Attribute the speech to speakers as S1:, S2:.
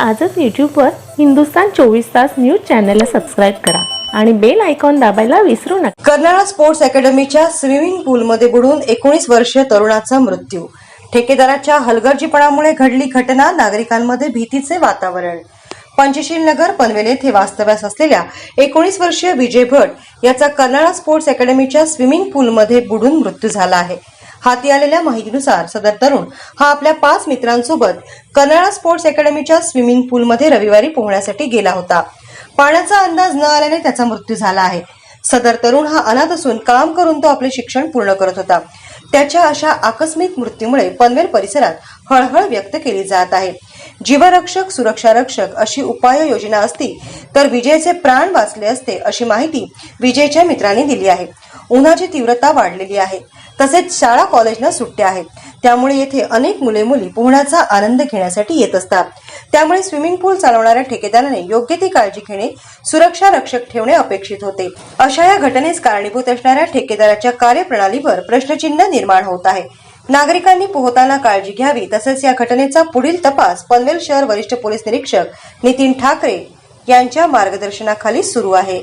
S1: आजच यूट्यूबवर हिंदुस्तान चोवीस तास न्यूज चॅनलला सबस्क्राईब करा आणि बेल आयकॉन दाबायला विसरू नका.
S2: कर्नाळा स्पोर्ट्स अकॅडमीच्या स्विमिंग पूलमध्ये बुडून एकोणीस वर्षीय तरुणाचा मृत्यू. ठेकेदाराच्या हलगर्जीपणामुळे घडली घटना नागरिकांमध्ये भीतीचे वातावरण. पंचशील नगर पनवेल येथे वास्तव्यास असलेल्या एकोणीस वर्षीय विजय भट याचा कर्नाळा स्पोर्ट्स अकॅडमीच्या स्विमिंग पूलमध्ये बुडून मृत्यू झाला आहे. हाती आलेल्या माहितीनुसार सदर तरुण हा आपल्या पाच मित्रांसोबत कर्नाळा स्पोर्ट्स अकॅडमीच्या स्विमिंग पूलमध्ये रविवारी पोहण्यासाठी गेला होता. पाण्याचा अंदाज न आल्याने त्याचा मृत्यू झाला आहे. सदर तरुण हा अनाथ असून काम करून तो आपले शिक्षण पूर्ण करत होता. त्याच्या अशा आकस्मिक मृत्यूमुळे पनवेल परिसरात हळहळ व्यक्त केली जात आहे. जीवरक्षक सुरक्षा रक्षक अशी उपाययोजना असती तर विजयचे प्राण वाचले असते अशी माहिती विजयच्या मित्रांनी दिली आहे. उन्हाची तीव्रता वाढलेली आहे. तसेच शाळा कॉलेजना सुट्ट्या आहेत. त्यामुळे येथे अनेक मुले मुली पोहण्याचा आनंद घेण्यासाठी येत असतात. त्यामुळे स्विमिंग पूल चालवणाऱ्या ठेकेदाराने योग्य ती काळजी घेणे सुरक्षा रक्षक ठेवणे अपेक्षित होते. अशा या घटनेस कारणीभूत असणाऱ्या ठेकेदाराच्या कार्यप्रणालीवर प्रश्नचिन्ह निर्माण होत आहे. नागरिकांनी पोहताना काळजी घ्यावी तसेच या घटनेचा पुढील तपास पनवेल शहर वरिष्ठ पोलीस निरीक्षक नितीन ठाकरे यांच्या मार्गदर्शनाखाली सुरू आहे.